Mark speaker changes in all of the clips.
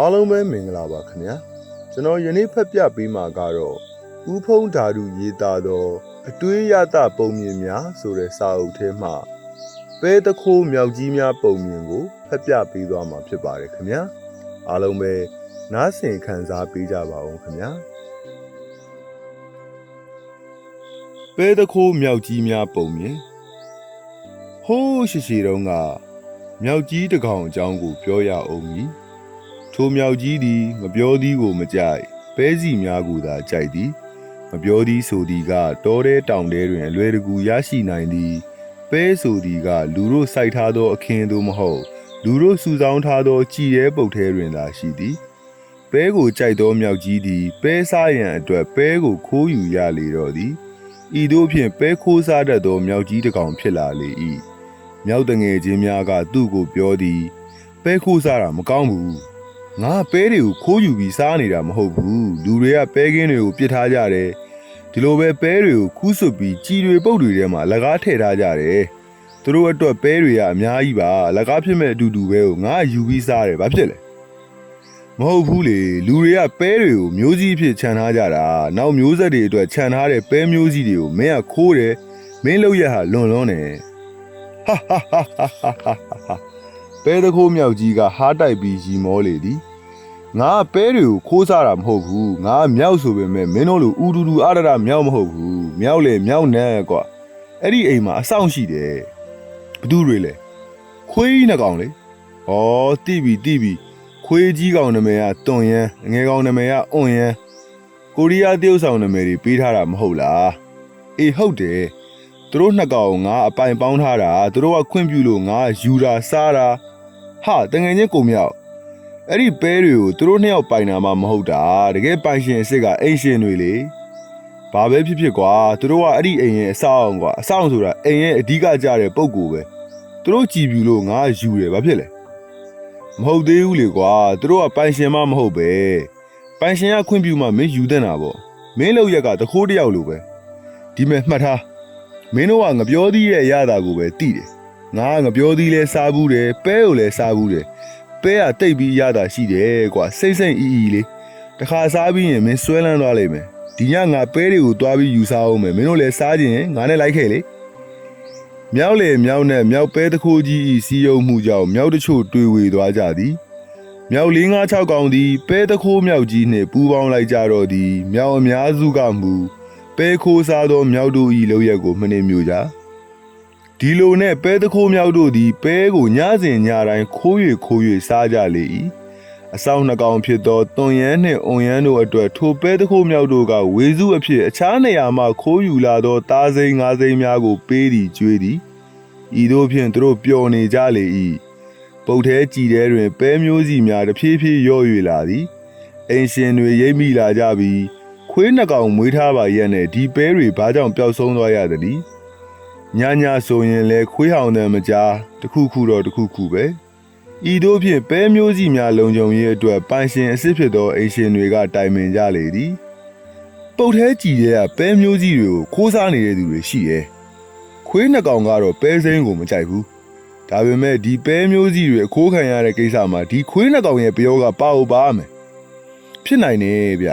Speaker 1: အားလုံးပဲမင်္ဂလာပါခင်ဗျာကျွန်တော်ယနေ့ဖတ်ပြပေးမှာကတော့ဥဖုံးဓာတုရေးသားသောအတွေးရတပုံမြင်များဆိုတဲ့စာအုပ်ထဲမှာပဲတခိုးမြောက်ကြီးများပုံမြင်ကိုဖတ်ပြပေးသွားမှာဖြစ်ပါတယ်ခင်ဗျာအားလုံးပဲနားဆင်ခံစားပေးကြပါဦးခင်ဗျာပဲတခိုးမြောက်ကြီးများပုံမြင်ဟိုးရှိရှိတုန်းကမြောက်ကြီးတစ်ကောင်အကြောင်းကိုပြောရအောင်မည် ထိုမြောက်ကြီးသည်မပြောသည်ကိုမကြိုက်ပဲစီများကိုသာကြိုက်သည်မပြောသည်ဆိုသည်ကတောထဲတောင်ထဲတွင်အလွယ်တကူရရှိနိုင်သည်ပဲဆိုသည်ကလူတို့စိုက်ထားသော အခင်းသို့မဟုတ်လူတို့စုဆောင်းထားသောကြည်ရဲပုတ်ထဲတွင်သာရှိသည်ပဲကိုကြိုက်သောမြောက်ကြီးသည်ပဲစားရန်အတွက်ပဲကိုခိုးယူရလေတော့သည်ဤသို့ဖြင့်ပဲခိုးစားတတ်သောမြောက်ကြီးတစ်ကောင်ဖြစ်လာလေ၏မြောက်တငယ်ချင်းများကသူ့ကိုပြောသည်ပဲခိုးစားတာမကောင်းဘူး ငါပဲတွေကိုခိုးယူပြီးစားနေတာမဟုတ်ဘူးလူတွေကပဲကင်းတွေကိုပစ်ထားကြတယ်ဒီလိုပဲပဲတွေကိုခူးဆွတ်ပြီးကြည်တွေပုတ်တွေထဲမှာလက်ကားထည့်ထားကြတယ်သူတို့အတွက်ပဲတွေကအများကြီးပါလက်ကားဖြစ်မဲ့အတူတူပဲကိုငါယူပြီးစားတယ်ဘာဖြစ်လဲမဟုတ်ဘူးလေလူတွေကပဲတွေကိုမျိုးစည်းအဖြစ်ခြံထားကြတာနောက်မျိုးဆက်တွေအတွက်ခြံထားတဲ့ပဲမျိုးစည်းတွေကိုမင်းကခိုးတယ်မင်းလောက်ရဟာလွန်လွန်းတယ်ဟာဟာဟာဟာဟာဟာပဲတခိုးမြောက်ကြီးကဟားတိုက်ပြီးရီမောလေသည် ငါပဲတွေကိုခိုးစားတာမဟုတ်ဘူးငါမြောက်ဆိုပေမဲ့မင်းတို့လိုဥတူတူအရရမြောက်မဟုတ်ဘူးမြောက်လေမြောက်နဲ့ကွာအဲ့ဒီအိမ်မှာအဆောင်ရှိတယ်ဘသူတွေလဲခွေးကြီးနှစ်ကောင်လေဩတိပြီတိပြီခွေးကြီးကောင်နာမည်ကတွန်ရန်ငယ်ကောင်နာမည်ကအွန်ရန်ကိုရီးယားတရုတ်ဆောင်နာမည်တွေပေးထားတာမဟုတ်လားအေးဟုတ်တယ်သူတို့နှစ်ကောင်ငါအပိုင်ပေါင်းထားတာသူတို့ကခွင့်ပြုလို့ငါယူတာစားတာဟာတငယ်ချင်းကိုမြောက် အဲ့ဒီပဲတွေကိုသူတို့နှစ်ယောက်ပိုင်တာမှမဟုတ်တာတကယ်ပိုင်ရှင်အစ်စ်ကအိမ်ရှင်တွေလေဘာပဲဖြစ်ဖြစ်ကွာသူတို့ကအဲ့ဒီအိမ်ရဲ့အဆောင်ကွာအဆောင်ဆိုတာအိမ်ရဲ့အဓိကကြတဲ့ပုံကိုပဲသူတို့ကြည်ပြူလို့ငါယူတယ်ဘာဖြစ်လဲမဟုတ်သေးဘူးလေကွာသူတို့ကပိုင်ရှင်မှမဟုတ်ပဲပိုင်ရှင်ကခွင့်ပြုမှမင်းယူတဲ့နာပေါ့မင်းလောက်ရက်ကတခိုးတစ်ယောက်လိုပဲဒီမဲ့မှတ်ထားမင်းတို့ကငပြောသီးရဲ့အရသာကိုပဲတိတယ်ငါကငပြောသီးလဲစားဘူးတယ်ပဲကိုလည်းစားဘူးတယ် ပဲကတိတ်ပြီးရတာရှိတယ်ကွာစိတ်စိတ်အီအီလေးတခါစားပြီးရင်မင်းဆွဲလန်းသွားလိမ့်မယ်ဒီညငါပဲတွေကိုတွားပြီးယူစားအောင်မယ်မင်းတို့လည်းစားခြင်းငါနဲ့လိုက်ခဲ့လေမြောက်လေမြောက်နဲ့မြောက်ပဲတစ်ခိုးကြီးဤစီယုံမှုကြောင့်မြောက်တချို့တွေ့ဝေသွားကြသည်မြောက်၄၅၆កောင်သည်ပဲတစ်ခိုးမြောက်ကြီးနှင့်ပူးပေါင်းလိုက်ကြတော့သည်မြောက်အများစုကမူပဲခိုးစားသောမြောက်တို့ဤလောက်ရက်ကိုမနှင်မြူကြ ဒီလိုနဲ့ပဲတခိုးမြောက်တို့သည်ပဲကိုညစဉ်ညတိုင်းခိုး၍ခိုး၍စားကြလေ၏အဆောင်နှကောင်ဖြစ်သောတွန်ရန်နှင့်အွန်ရန်တို့အတွက်ထိုပဲတခိုးမြောက်တို့ကဝေစုအဖြစ်အခြားနေရာမှခိုးယူလာသောသားစိမ်းငါးစိမ်းများကိုပေးသည်ကျွေးသည်ဤသို့ဖြင့်သူတို့ပျော်နေကြလေ၏ပုတ်သေးကြည်တဲတွင်ပဲမျိုးစီများတဖြည်းဖြည်းရော့၍လာသည်အိမ်ရှင်တွေရိပ်မိလာကြပြီးခွေးနှကောင်မွေးထားပါရက်နဲ့ဒီပဲတွေဘာကြောင့်ပျောက်ဆုံးသွားရသန ည်းညညဆိုရင်လဲခွေးဟောင်တယ်မကြားတခုခုတော့တခုခုပဲဤတို့ဖြင့်ပဲမျိုးစီများလုံခြုံရေးအတွက်ပိုင်ရှင်အစ်စ်ဖြစ်သောအိမ်ရှင်တွေကတိုင်ပင်ကြလေသည်ပုတ်သေးကြည်တဲ့ကပဲမျိုးစီတွေကိုခိုးစားနေတဲ့သူတွေရှိတယ်ခွေးနှစ်ကောင်ကတော့ပဲစိမ်းကိုမကြိုက်ဘူးဒါပေမဲ့ဒီပဲမျိုးစီတွေအခိုးခံရတဲ့ကိစ္စမှာဒီခွေးနှစ်ကောင်ရဲ့ပြောကပါဟုတ်ပါမယ်ဖြစ်နိုင်နေဗျ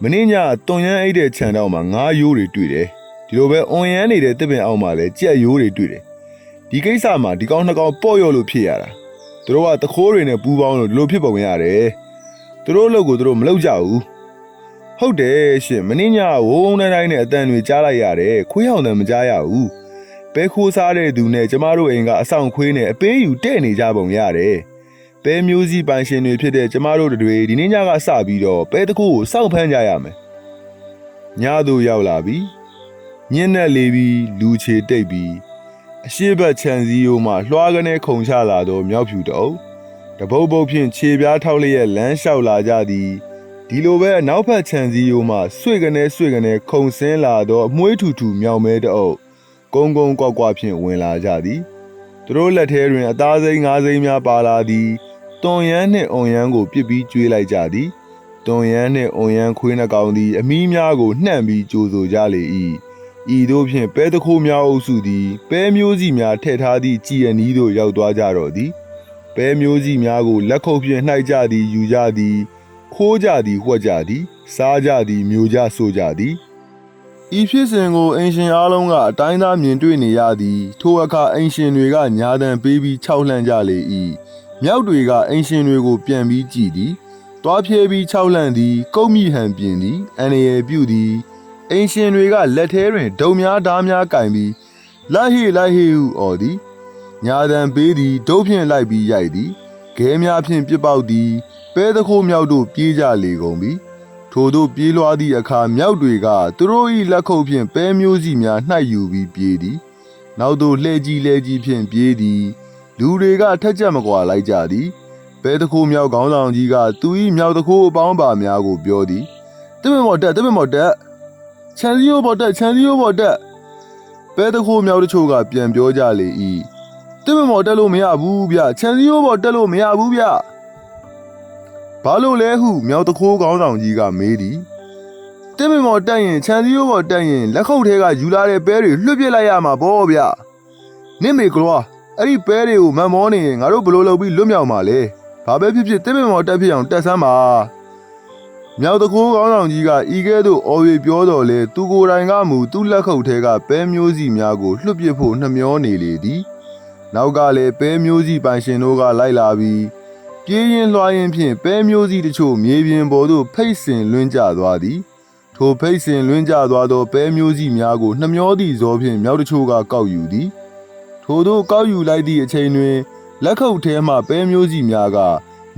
Speaker 1: မင်းညတွန်ရမ်းအိတ်တဲ့ခြံတောင်မှာငါးရိုးတွေတွေ့တယ် ဒီလိုပဲအွန်ရမ်းနေတဲ့တစ်ပင်အောက်မှာလည်းကြက်ရိုးတွေတွေ့တယ်ဒီကိစ္စမှာဒီကောင်နှစ်ကောင်ပေါ့ရော့လို့ဖြစ်ရတာသူတို့ကတခိုးတွေနဲ့ပူးပေါင်းလို့ဒီလိုဖြစ်ပုံရတယ်သူတို့အလုပ်ကိုသူတို့မလုပ်ကြဘူးဟုတ်တယ်ရှင်မင်းညဝုန်းတိုင်းတိုင်းနဲ့အတန်တွေကြားလိုက်ရတယ်ခွေးဟောင်တယ်မကြားရဘူးပဲခိုးစားတဲ့သူနဲ့ကျမတို့အိမ်ကအဆောင်ခွေးနဲ့အပေးယူတဲ့နေကြပုံရတယ်ပဲမျိုးစည်းပိုင်ရှင်တွေဖြစ်တဲ့ကျမတို့တွေဒီနေ့ညကစပြီးတော့ပဲတခိုးကိုစောင့်ဖမ်းကြရမယ်ညတို့ရောက်လာပြီ ညင်းနဲ့လေးပြီးလူချေတိတ်ပြီးအရှိတ်ခြံစည်းရိုးမှလွှားကနေခုန်ချလာသောမြောက်ဖြူတအုပ်တပုတ်ပုတ်ဖြင့်ခြေပြားထောက်လျက်လမ်းလျှောက်လာကြသည်ဒီလိုပဲအနောက်ဘက်ခြံစည်းရိုးမှဆွေကနေဆွေကနေခုန်ဆင်းလာသောအမွှေးထူထူမြောင်မဲတအုပ်ကုန်းကုန်းကွက်ကွက်ဖြင့်ဝင်လာကြသည်သူတို့လက်ထဲတွင် အသားစိမ်းငါးစိမ်းများပါလာသည်တွန်ရမ်းနှင့်အွန်ရမ်းကိုပြစ်ပြီးကျွေးလိုက်ကြသည်တွန်ရမ်းနှင့်အွန်ရမ်းခွေးနှကောင်သည်အမီးများကိုနှံ့ပြီးကြိုဆိုကြလေ၏ ဤသို့ဖြင့်ပဲတခိုးများအုပ်စုသည်ပဲမျိုးစီများထည့်ထားသည့်ကြည်ရနီးသို့ရောက်သွားကြတော့သည်ပဲမျိုးစီများကိုလက်ခုပ်ဖြင့်နှိုက်ကြသည်ယူကြသည်ခိုးကြသည်ဝှက်ကြသည် စားကြသည်မျိုးကြဆိုကြသည်ဤဖြစ်စဉ်ကိုအင်ရှင်အားလုံးကအတိုင်းသားမြင်တွေ့နေရသည်ထိုအခါအင်ရှင်တွေကညာတံပေးပြီးခြောက်လှန့်ကြလေ၏မြောက်တွေကအင်ရှင်တွေကို ပြန်ပြီးကြည်သည်တွားဖြဲပြီးခြောက်လှန့်သည် ကုတ်မိဟန်ပြင်သည်အန်ရယ်ပြုသည် အင်ရှင်တွေကလက်ထဲတွင်ဒုံများဓားများကင်ပြီးလိုက်ဟေလိုက်ဟေဟုအော်သည်ညာတံပေးသည်ဒုတ်ဖြင့်လိုက်ပြီးရိုက်သည်ခဲများဖြင့်ပြစ်ပေါက်သည်ပဲသခိုးမြောက်တို့ပြေးကြလေကုန်ပြီထိုတို့ပြေးလွှားသည့်အခါမြောက်တွေကသူတို့၏လက်ခုပ်ဖြင့်ပဲမျိုးစီများနှိုက်ယူပြီးပြေးသည်နောက်သို့လှဲကြီးလှဲကြီးဖြင့်ပြေးသည်လူတွေကထက်ကြက်မကွာလိုက်ကြသည်ပဲသခိုးမြောက်ခေါင်းဆောင်ကြီးကသူ၏မြောက်သခိုးအပေါင်းပါများကိုပြောသည်တမင်မော်တက်တမင်မော်တက် ချန်စီယိုဘော်တက်ချန်စီယိုဘော်တက်ပဲသခိုးမြောက်တချို့ကပြန်ပြောကြလေ၏တစ်မမော်တက်လို့မရဘူးဗျချန်စီယိုဘော်တက်လို့မရဘူးဗျဘာလို့လဲဟုမြောက်တခိုးကောင်းဆောင်ကြီးကမေးသည်တစ်မမော်တက်ရင်ချန်စီယိုဘော်တက်ရင်လက်ခုပ်ထဲကယူလာတဲ့ပဲတွေလွှတ်ပစ်လိုက်ရမှာပေါ့ဗျနင့်မေကလွားအဲ့ဒီပဲတွေကိုမန်မောနေရင်ငါတို့ဘယ်လိုလုပ်ပြီးလွတ်မြောက်မှာလဲဘာပဲဖြစ်ဖြစ်တစ်မမော်တက်ဖြစ်အောင်တက်ဆမ်းပါ မြောက်တခိုးကောင်းဆောင်ကြီးကဤကဲ့သို့အော်၍ပြောတော်လဲသူကိုယ်တိုင်ကမူသူ့လက်ခုပ်ထဲကပဲမျိုးစီများကိုလွှတ်ပစ်ဖို့နှမျောနေလေသည်နောက်ကလည်းပဲမျိုးစီပိုင်ရှင်တို့ကလိုက်လာပြီးပြေးရင်လွှားရင်ဖြင့်ပဲမျိုးစီတချို့မြေပြင်ပေါ်သို့ဖိတ်ဆင်လွင့်ကျသွားသည်ထိုဖိတ်ဆင်လွင့်ကျသွားသောပဲမျိုးစီများကိုနှမျောသည့်ဇောဖြင့်မြောက်တချို့ကကောက်ယူသည်ထိုသို့ကောက်ယူလိုက်သည့်အချိန်တွင်လက်ခုပ်ထဲမှပဲမျိုးစီများက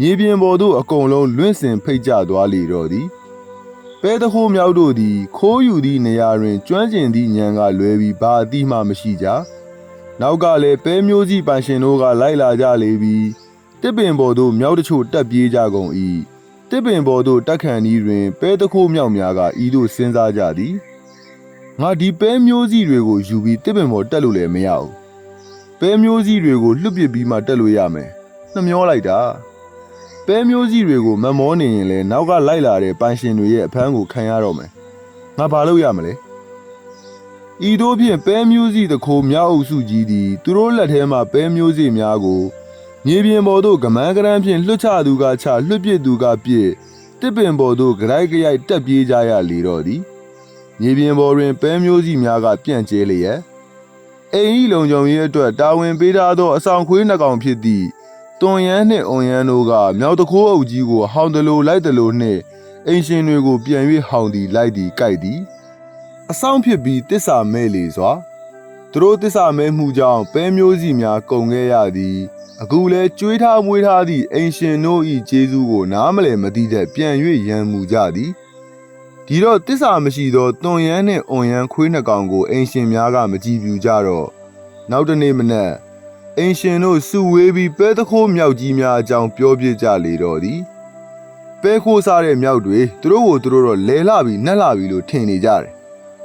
Speaker 1: မြေပြင်ပေါ်သို့အကုန်လုံးလွင့်စင်ဖိတ်ကျသွားလေတော့သည်ပဲတခိုးမြောက်တို့သည် ခိုးယူသည့်နေရာတွင်ကျွမ်းကျင်သည့်ဉာဏ်ကလွဲပြီးဘာအတိမှမရှိကြနောက်ကလည်းပဲမျိုးစီပိုင်ရှင်တို့ကလိုက်လာကြလေပြီးတစ်ပင်ပေါ်သို့မြောက်တချို့တက်ပြေးကြကုန်၏တစ်ပင်ပေါ်သို့တက်ခန့်ဤတွင်ပဲတခိုးမြောက်များကဤသို့စဉ်းစားကြသည်ငါဒီပဲမျိုးစီတွေကိုယူပြီးတစ်ပင်ပေါ်တက်လို့လည်းမရဘူးပဲမျိုးစီတွေကိုလွတ်ပစ်ပြီးမှတက်လို့ရမယ်နှမျောလိုက်တာ ပဲမျိုးစီတွေကိုမမောနေရင်လည်းနောက်ကလိုက်လာတဲ့ပိုင်ရှင်တွေရဲ့အဖမ်းကိုခံရတော့မယ်ငါဘာလုပ်ရမလဲဤတို့ဖြင့်ပဲမျိုးစီတခိုးမြောက်အုပ်စုကြီးသည်သူတို့လက်ထဲမှပဲမျိုးစီများကိုမြေပြင်ပေါ်သို့ကမန်းကရန်းဖြင့်လွှတ်ချသူကချလွှတ်ပစ်သူကပစ်တစ်ပင်ပေါ်သို့ကြိုက်ကြိုက်တက်ပြေးကြရလေတော့သည်မြေပြင်ပေါ်တွင်ပဲမျိုးစီများကပြန့်ကျဲလျက်အိမ်ဤလုံခြုံရေးအတွက်တာဝန်ပေးထားသောအဆောင်ခွေးနှကောင်ဖြစ်သည့် တွန်ရန်နှင့်အွန်ရန်တို့ကမြောက်တခိုးအုပ်ကြီးကိုဟောင်းတလို့လိုက်တလို့နှင့်အိမ်ရှင်တွေကိုပြန်၍ဟောင်းသည်လိုက်သည်ကြိုက်သည်အဆောင်ဖြစ်ပြီးတစ္ဆာမဲ့လေစွာသူတို့တစ္ဆာမဲ့မှုကြောင့်ပဲမျိုးစီများကုန်ခဲ့ရသည်အခုလဲကျွေးထားမွေးထားသည့်အိမ်ရှင်တို့၏ကျေးဇူးကိုနားမလည်မသိတဲ့ပြန်၍ရန်မှုကြသည်ဒီတော့တစ္ဆာမရှိသောတွန်ရန်နှင့်အွန်ရန်ခွေးနှကောင်ကိုအိမ်ရှင်များကမကြည့်ပြူကြတော့နောက်တနေ့မနက် အိမ်ရှင်တို့စုဝေးပြီးပဲတခိုးမြောက်ကြီးများအကြောင်းပြောပြကြလေတော့သည်ပဲခိုးစားတဲ့မြောက်တွေသူတို့ကိုသူတို့တော့လဲလှပြီးနှက်လှပြီးလို့ထင်နေကြတယ်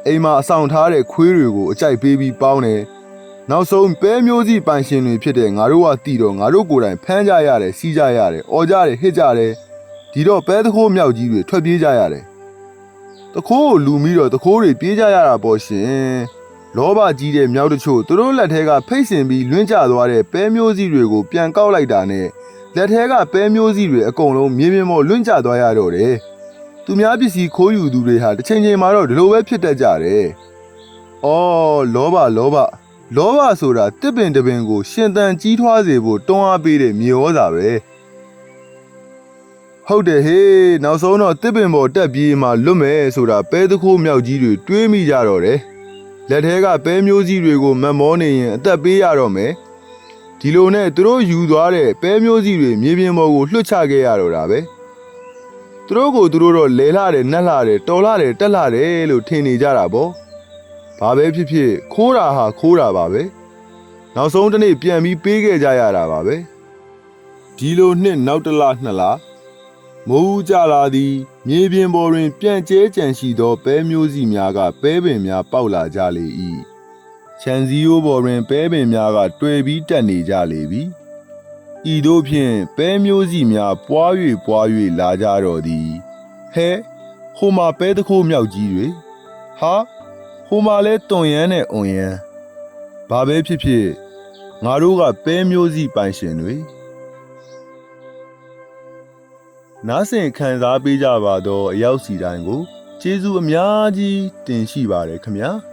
Speaker 1: အိမ်မှာအဆောင်ထားတဲ့ခွေးတွေကိုအကြိုက်ပေးပြီးပေါင်းတယ်။နောက်ဆုံးပဲမျိုးစီပိုင်ရှင်တွေဖြစ်တဲ့ငါတို့ကတီတော့ငါတို့ကိုယ်တိုင်ဖမ်းကြရတယ်စီးကြရတယ်អော်ကြတယ်ဟစ်ကြတယ်ဒီတော့ပဲသခိုးမြောက်ကြီးတွေထွက်ပြေးကြရတယ်။တခိုးကိုလူပြီးတော့တခိုးတွေပြေးကြရတာပေါ့ရှင်။ လောဘကြီးတဲ့မြောက်တချို့သူတို့လက်ထဲကဖိတ်ဆင်ပြီးလွင့်ကျသွားတဲ့ပဲမျိုးစီတွေကိုပြန်ကောက်လိုက်တာနဲ့လက်ထဲကပဲမျိုးစီတွေအကုန်လုံးမြေပြင်ပေါ်လွင့်ကျသွားရတော့တယ်။သူများပစ္စည်းခိုးယူသူတွေဟာတစ်ချိန်ချိန်မှာတော့ဒီလိုပဲဖြစ်တတ်ကြတယ်။အော်လောဘလောဘလောဘဆိုတာတစ်ပင်တစ်ပင်ကို ရှင်သန်ကြီးထွားစေဖို့တွန်းအားပေးတဲ့မြေဩဇာပဲ။ဟုတ်တယ်ဟေးနောက်ဆုံးတော့တစ်ပင်ပေါ်တက်ပြေးမှလွတ်မယ်ဆိုတာပဲသခိုးမြောက်ကြီးတွေတွေးမိကြတော့တယ်။ လက်ထဲကပဲမျိုးစည်းတွေကိုမတ်မောနေရင်အသက်ပေးရတော့မယ်။ဒီလိုနဲ့သူတို့ယူသွားတဲ့ပဲမျိုးစည်းတွေမြေပြင်ပေါ်ကိုလွှတ်ချခဲ့ရတော့တာပဲ။သူတို့ကိုသူတို့တော့လဲလာတယ်နှက်လာတယ်တော်လာတယ်တက်လာတယ်လို့ထင်နေကြတာပေါ့ဘာပဲဖြစ်ဖြစ်ခိုးတာဟာခိုးတာပါပဲနောက်ဆုံးတစ်နေ့ပြန်ပြီးပေးခဲ့ကြရတာပါပဲဒီလိုနှစ်နောက်တစ်လနှစ်လ မိုးကြလာသည် မြေပြင်ပေါ်တွင် ပြန့်ကျဲကြံရှိသောပဲမျိုးစီများကပဲပင်များပေါက်လာကြလေ၏ခြံစည်းရိုးပေါ်တွင်ပဲပင်များကတွေ့ပြီးတက်နေကြလေပြီဤတို့ဖြင့်ပဲမျိုးစီများပွား၍ပွား၍လာကြတော့သည်ဟဲဟိုမှာပဲတခိုးမြောက်ကြီးတွေဟာဟိုမှာလဲတွန်ရမ်းနဲ့အွန်ရမ်းဘာပဲဖြစ်ဖြစ်ငါတို့ကပဲမျိုးစီပိုင်ရှင်တွေ နားဆင်ခံစားပေးကြပါတော့အရောက်စီတိုင်းကိုကျေးဇူးအများကြီးတင်ရှိပါတယ်ခင်ဗျာ။